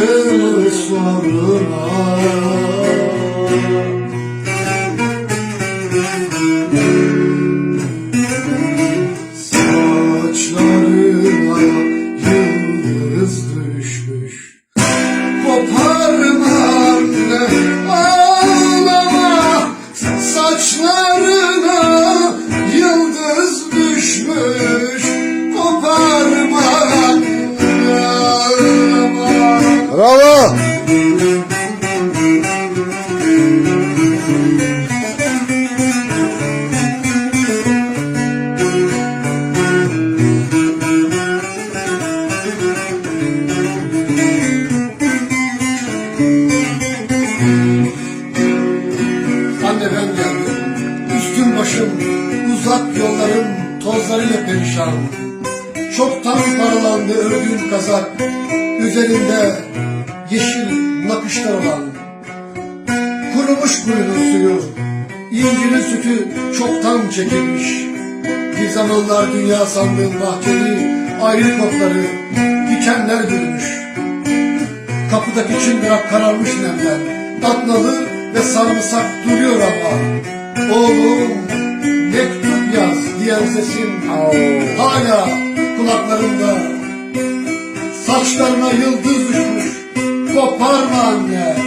Ayrılık zoruna Anne ben geldim Üstüm başım uzak yollarım Tozlarıyla perişan. Çoktan paralandı ördüğüm kazak Üzerinde yeşil nakışlar olan. Kurumuş kuyunun suyu İncirin sütü çoktan çekilmiş. Bir zamanlar dünya sandığım bahçeli Ayrı kokları dikenler bürümüş. Kapıdaki çıngırak kararmış nemden Tatnalı ve sarımsak duruyor ama. Oğlum mektup yaz diyen sesin Hala kulaklarımda Saçlarına yıldız düşmüş. Koparma anne